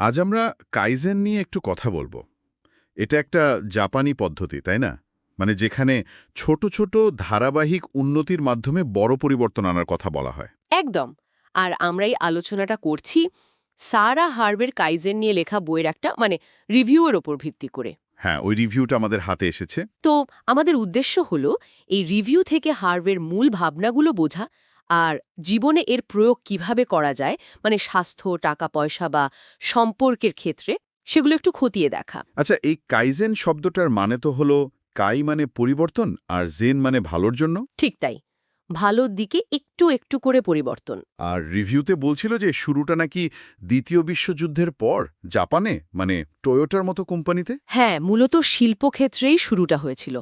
আজ আমরা কাইজেন নিয়ে একটু কথা বলব। এটা একটা জাপানি পদ্ধতি তাই না? মানে যেখানে ছোট ছোট ধারাবাহিক উন্নতির মাধ্যমে বড় পরিবর্তন আনার কথা বলা হয়। একদম। আর আমরা এই আলোচনাটা করছি সারা হার্বের কাইজেন নিয়ে লেখা বইয়ের একটা মানে রিভিউয়ের ওপর ভিত্তি করে। হ্যাঁ ওই রিভিউটা আমাদের হাতে এসেছে। তো আমাদের উদ্দেশ্য হলো এই রিভিউ থেকে হার্ভের মূল ভাবনাগুলো বোঝা আর জীবনে এর প্রয়োগ কীভাবে করা যায় মানে স্বাস্থ্য টাকা পয়সা বা সম্পর্কের ক্ষেত্রে সেগুলো একটু খতিয়ে দেখা। আচ্ছা এই কাইজেন শব্দটার মানে তো হলো কাই মানে পরিবর্তন আর জেন মানে ভালোর জন্য? ঠিক তাই। ভালোর দিকে একটু একটু করে পরিবর্তন। আর রিভিউতে বলছিল যে শুরুটা নাকি দ্বিতীয় বিশ্বযুদ্ধের পর জাপানে মানে টয়োটার মতো কোম্পানিতে? হ্যাঁ মূলত শিল্পক্ষেত্রেই শুরুটা হয়েছিল।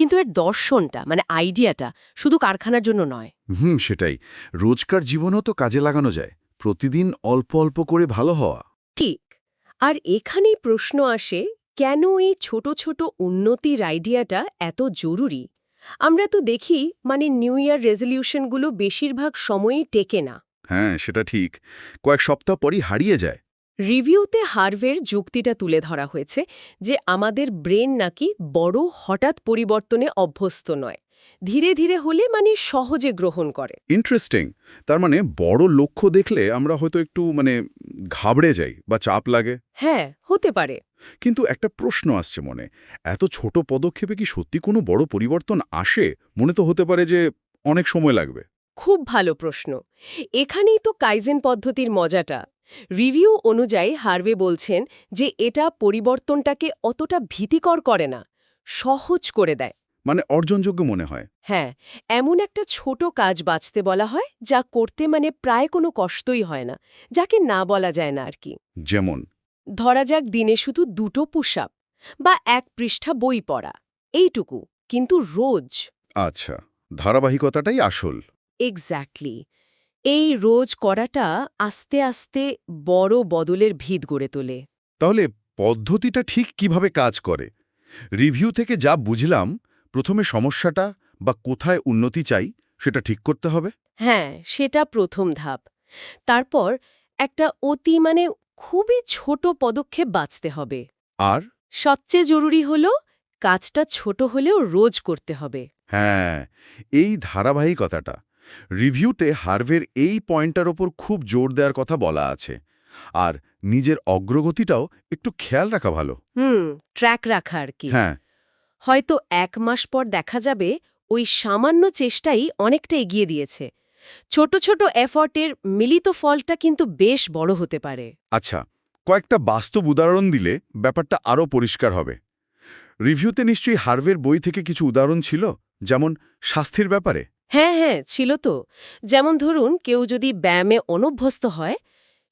কিন্তু এর দর্শনটা মানে আইডিয়াটা শুধু কারখানার জন্য নয়। হুম সেটাই। রোজকার জীবনও তো কাজে লাগানো যায়। প্রতিদিন অল্প অল্প করে ভালো হওয়া। ঠিক। আর এখানেই প্রশ্ন আসে কেন এই ছোট ছোট উন্নতির আইডিয়াটা এত জরুরি? আমরা তো দেখি মানে নিউ ইয়ার রেজলিউশনগুলো বেশিরভাগ সময়ই টেকে না। হ্যাঁ সেটা ঠিক। কয়েক সপ্তাহ পরই হারিয়ে যায়। রিভিউতে হার্ভের যুক্তিটা তুলে ধরা হয়েছে যে আমাদের ব্রেন নাকি বড় হঠাৎ পরিবর্তনে অভ্যস্ত নয়। ধীরে ধীরে হলে মানে সহজে গ্রহণ করে। ইন্টারেস্টিং তার মানে বড় লক্ষ্য দেখলে আমরা হয়তো একটু মানে ঘাবড়ে যাই বা চাপ লাগে। হ্যাঁ হতে পারে। কিন্তু একটা প্রশ্ন আসছে মনে। এত ছোট পদক্ষেপে কি সত্যি কোনো বড় পরিবর্তন আসে? মনে তো হতে পারে যে অনেক সময় লাগবে। খুব ভালো প্রশ্ন। এখানেই তো কাইজেন পদ্ধতির মজাটা। রিভিউ অনুযায়ী হার্ভে বলছেন যে এটা পরিবর্তনটাকে অতটা ভীতিকর করে না সহজ করে দেয়। মানে অর্জনযোগ্য মনে হয়। হ্যাঁ এমন একটা ছোট কাজ বাঁচতে বলা হয় যা করতে মানে প্রায় কোনো কষ্টই হয় না যাকে না বলা যায় না আর কি। যেমন? ধরা যাক দিনে শুধু দুটো পুশ বা এক পৃষ্ঠা বই পড়া এইটুকু কিন্তু রোজ। আচ্ছা ধারাবাহিকতাটাই আসল। এক্স্যাক্টলি এই রোজ করাটা আস্তে আস্তে বড় বদলের ভিত গড়ে তোলে। তাহলে পদ্ধতিটা ঠিক কীভাবে কাজ করে? রিভিউ থেকে যা বুঝলাম প্রথমে সমস্যাটা বা কোথায় উন্নতি চাই সেটা ঠিক করতে হবে? হ্যাঁ সেটা প্রথম ধাপ। তারপর একটা অতি মানে খুবই ছোট পদক্ষেপ বাঁচতে হবে। আর? সবচেয়ে জরুরি হল কাজটা ছোট হলেও রোজ করতে হবে। হ্যাঁ এই ধারাবাহিকতাটা। রিভিউতে হার্ভের এই পয়েন্টটার ওপর খুব জোর দেওয়ার কথা বলা আছে। আর নিজের অগ্রগতিটাও একটু খেয়াল রাখা ভালো। হুম ট্র্যাক রাখা আর কি। হ্যাঁ। হয়তো এক মাস পর দেখা যাবে ওই সামান্য চেষ্টাই অনেকটা এগিয়ে দিয়েছে। ছোট ছোট এফর্টের মিলিত ফলটা কিন্তু বেশ বড় হতে পারে। আচ্ছা কয়েকটা বাস্তব উদাহরণ দিলে ব্যাপারটা আরও পরিষ্কার হবে। রিভিউতে নিশ্চয়ই হার্ভের বই থেকে কিছু উদাহরণ ছিল? যেমন স্বাস্থ্যের ব্যাপারে। হ্যাঁ হ্যাঁ ছিল তো। যেমন ধরুন কেউ যদি ব্যায়ামে অনভ্যস্ত হয়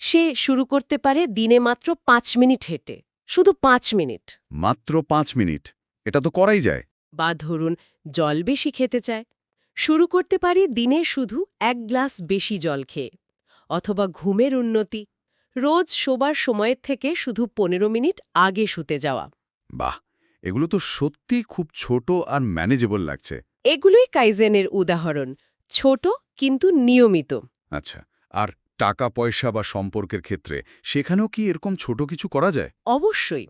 সে শুরু করতে পারে দিনে মাত্র পাঁচ মিনিট হেঁটে। শুধু পাঁচ মিনিট। মাত্র পাঁচ মিনিট? এটা তো করাই যায়। বা ধরুন জল বেশি খেতে চায়। শুরু করতে পারি দিনে শুধু এক গ্লাস বেশি জল খেয়ে। অথবা ঘুমের উন্নতি। রোজ শোবার সময়ের থেকে শুধু পনেরো মিনিট আগে শুতে যাওয়া। বাহ! এগুলো তো সত্যি খুব ছোট আর ম্যানেজেবল লাগছে। এগুলোই কাইজেনের উদাহরণ ছোট কিন্তু নিয়মিত। আচ্ছা আর টাকা পয়সা বা সম্পর্কের ক্ষেত্রে সেখানেও কি এরকম ছোট কিছু করা যায়? অবশ্যই।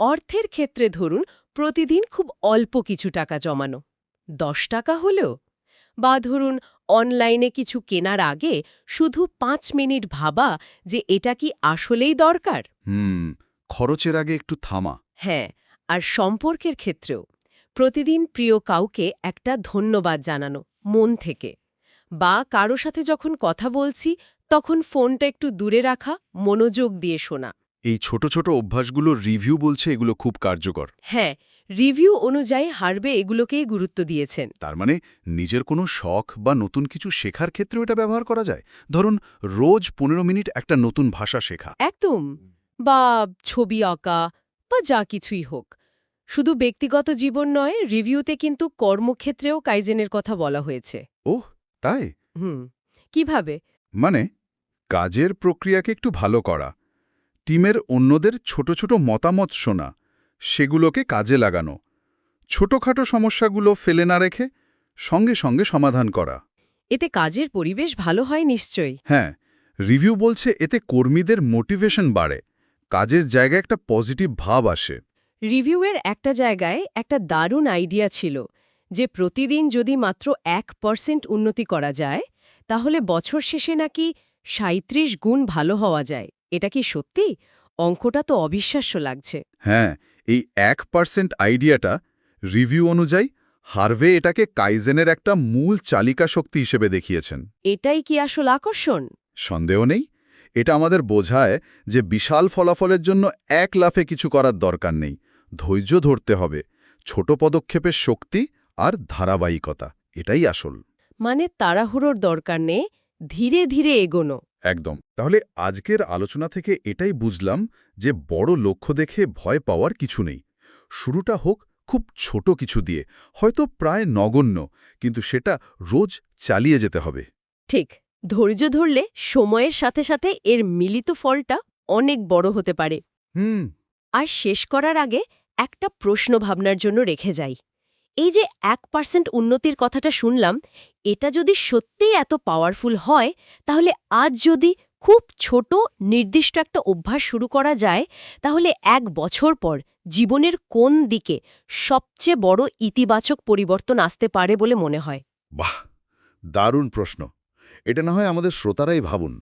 অর্থের ক্ষেত্রে ধরুন প্রতিদিন খুব অল্প কিছু টাকা জমানো। দশ টাকা হলেও বা ধরুন অনলাইনে কিছু কেনার আগে শুধু পাঁচ মিনিট ভাবা যে এটা কি আসলেই দরকার। হুম খরচের আগে একটু থামা। হ্যাঁ আর সম্পর্কের ক্ষেত্রেও। প্রতিদিন প্রিয় কাউকে একটা ধন্যবাদ জানানো মন থেকে। বা কারও সাথে যখন কথা বলছি তখন ফোনটা একটু দূরে রাখা মনোযোগ দিয়ে শোনা। এই ছোট ছোট অভ্যাসগুলোর রিভিউ বলছে এগুলো খুব কার্যকর। হ্যাঁ রিভিউ অনুযায়ী হারবে এগুলোকেই গুরুত্ব দিয়েছেন। তার মানে নিজের কোনো শখ বা নতুন কিছু শেখার ক্ষেত্রেও এটা ব্যবহার করা যায়? ধরুন রোজ পনেরো মিনিট একটা নতুন ভাষা শেখা। একদম। বা ছবি আঁকা বা যা কিছুই হোক। শুধু ব্যক্তিগত জীবন নয় রিভিউতে কিন্তু কর্মক্ষেত্রেও কাইজেনের কথা বলা হয়েছে। ওহ তাই? হুম কীভাবে? মানে কাজের প্রক্রিয়াকে একটু ভালো করা টিমের অন্যদের ছোট ছোট মতামত শোনা সেগুলোকে কাজে লাগানো ছোটখাটো সমস্যাগুলো ফেলে না রেখে সঙ্গে সঙ্গে সমাধান করা। এতে কাজের পরিবেশ ভালো হয় নিশ্চয়ই। হ্যাঁ রিভিউ বলছে এতে কর্মীদের মোটিভেশন বাড়ে কাজের জায়গায় একটা পজিটিভ ভাব আসে। রিভিউয়ের একটা জায়গায় একটা দারুণ আইডিয়া ছিল যে প্রতিদিন যদি মাত্র এক পার্সেন্ট উন্নতি করা যায় তাহলে বছর শেষে নাকি সাঁত্রিশ গুণ ভালো হওয়া যায়। এটা কি সত্যি? অঙ্কটা তো অবিশ্বাস্য লাগছে। হ্যাঁ এই এক পার্সেন্ট আইডিয়াটা রিভিউ অনুযায়ী হার্ভে এটাকে কাইজেনের একটা মূল চালিকা শক্তি হিসেবে দেখিয়েছেন। এটাই কি আসল আকর্ষণ? সন্দেহ নেই। এটা আমাদের বোঝায় যে বিশাল ফলাফলের জন্য এক লাফে কিছু করার দরকার নেই। ধৈর্য ধরতে হবে। ছোট পদক্ষেপের শক্তি আর ধারাবাহিকতা এটাই আসল। মানে তাড়াহুড়োর দরকার নেই ধীরে ধীরে এগোনো। একদম। তাহলে আজকের আলোচনা থেকে এটাই বুঝলাম যে বড় লক্ষ্য দেখে ভয় পাওয়ার কিছু নেই। শুরুটা হোক খুব ছোট কিছু দিয়ে হয়তো প্রায় নগণ্য কিন্তু সেটা রোজ চালিয়ে যেতে হবে। ঠিক ধৈর্য ধরলে সময়ের সাথে সাথে এর মিলিত ফলটা অনেক বড় হতে পারে। হুম। আর শেষ করার আগে একটা প্রশ্ন ভাবনার জন্য রেখে যাই। এই যে এক পার্সেন্ট উন্নতির কথাটা শুনলাম, এটা যদি সত্যিই এত পাওয়ারফুল হয়, তাহলে আজ যদি খুব ছোট, নির্দিষ্ট একটা অভ্যাস শুরু করা যায়, তাহলে এক বছর পর জীবনের কোন দিকে সবচেয়ে বড় ইতিবাচক পরিবর্তন আসতে পারে বলে মনে হয়? বাহ! দারুণ প্রশ্ন। এটা না হয় আমাদের শ্রোতারাই ভাবুন।